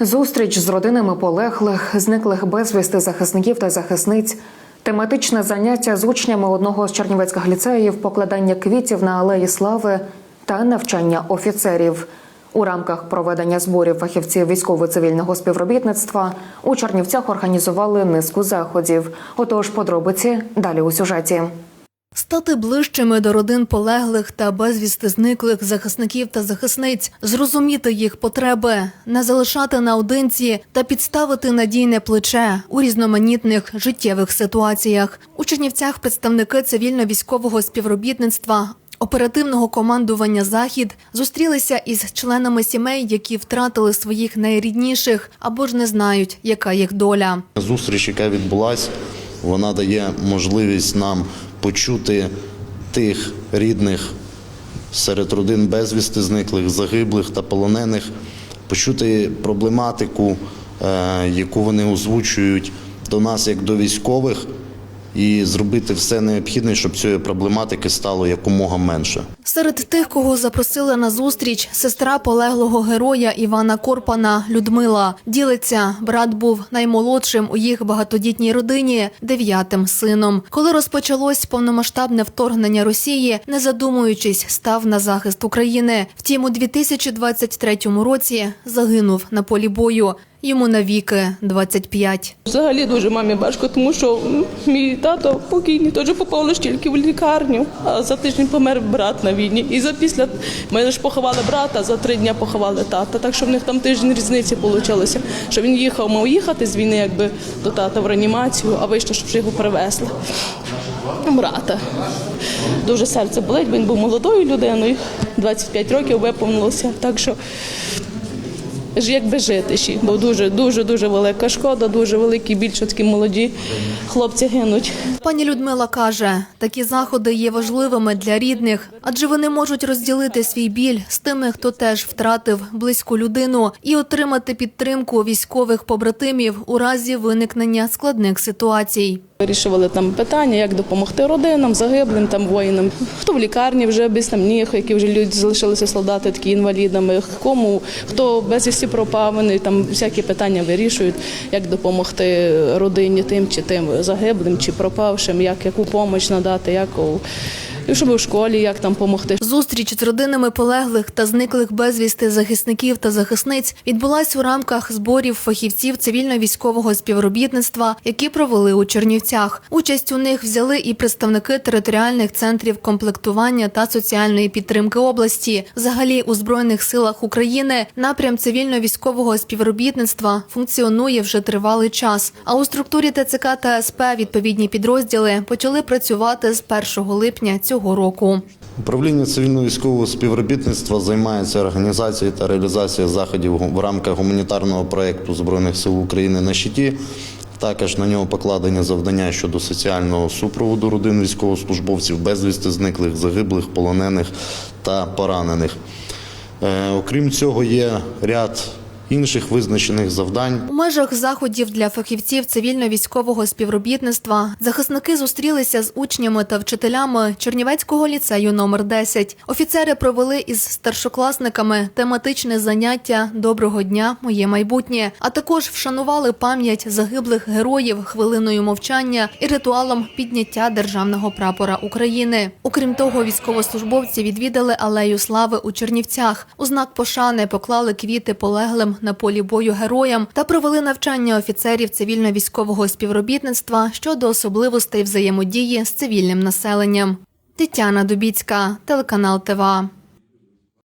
Зустріч з родинами полеглих, зниклих безвісти захисників та захисниць, тематичне заняття з учнями одного з чернівецьких ліцеїв, покладання квітів на алеї слави та навчання офіцерів. У рамках проведення зборів фахівців військово-цивільного співробітництва у Чернівцях організували низку заходів. Отож, подробиці далі у сюжеті. Стати ближчими до родин полеглих та безвісти зниклих захисників та захисниць, зрозуміти їх потреби, не залишати наодинці та підставити надійне плече у різноманітних життєвих ситуаціях. У Чернівцях представники цивільно-військового співробітництва. Оперативного командування Захід зустрілися із членами сімей, які втратили своїх найрідніших або ж не знають, яка їх доля. Зустріч, яка відбулася, вона дає можливість нам почути тих рідних серед родин безвісти зниклих, загиблих та полонених, почути проблематику, е, яку вони озвучують до нас як до військових, і зробити все необхідне, щоб цієї проблематики стало якомога менше. Серед тих, кого запросили на зустріч, сестра полеглого героя Івана Корпана Людмила ділиться. Брат був наймолодшим у їх багатодітній родині, дев'ятим сином. Коли розпочалось повномасштабне вторгнення Росії, не задумуючись, став на захист України. Втім, у 2023 році загинув на полі бою. Йому навіки 25. Взагалі дуже мамі важко, тому що мій тато покійний теж попав лише тільки в лікарню, а за тиждень помер брат на війні. І за після ми ж поховали брата, за три дні поховали тата. Так що в них там тиждень різниці вийшло. Що він їхав, мав їхати з війни, якби до тата в реанімацію, а вийшло, що його привезли. Брата. Дуже серце болить, він був молодою людиною, 25 років виповнилося. Так що якби жити ще, бо дуже, дуже, дуже велика шкода, дуже великий біль, що такі молоді хлопці гинуть. Пані Людмила каже, такі заходи є важливими для рідних, адже вони можуть розділити свій біль з тими, хто теж втратив близьку людину, і отримати підтримку військових побратимів у разі виникнення складних ситуацій. Вирішували там питання, як допомогти родинам, загиблим там воїнам. Хто в лікарні вже без там ніг, які вже люди залишилися солдати, такі інвалідами. Кому хто безвісті пропав, вони там всякі питання вирішують, як допомогти родині тим чи тим загиблим чи пропавшим, як яку допомогу надати, як і щоб у школі, як там допомогти. Зустріч з родинами полеглих та зниклих безвісти захисників та захисниць відбулась у рамках зборів фахівців цивільно-військового співробітництва, які провели у Чернівцях. Участь у них взяли і представники територіальних центрів комплектування та соціальної підтримки області. Взагалі у збройних силах України напрям цивільно-військового співробітництва функціонує вже тривалий час. А у структурі ТЦК та СП відповідні підрозділи почали працювати з 1 липня цього року. Управління цивільно-військового співробітництва займається організацією та реалізацією заходів в рамках гуманітарного проєкту Збройних сил України на щиті. Також на нього покладені завдання щодо соціального супроводу родин військовослужбовців, безвісти зниклих, загиблих, полонених та поранених. Е, Окрім цього, є ряд інших визначених завдань. У межах заходів для фахівців цивільно-військового співробітництва захисники зустрілися з учнями та вчителями Чернівецького ліцею номер 10. Офіцери провели із старшокласниками тематичне заняття Доброго дня, моє майбутнє, а також вшанували пам'ять загиблих героїв хвилиною мовчання і ритуалом підняття державного прапора України. Окрім того, військовослужбовці відвідали алею слави у Чернівцях. У знак пошани поклали квіти полеглим на полі бою героям та провели навчання офіцерів цивільно-військового співробітництва щодо особливостей взаємодії з цивільним населенням. Тетяна Дубіцька, телеканал ТВА.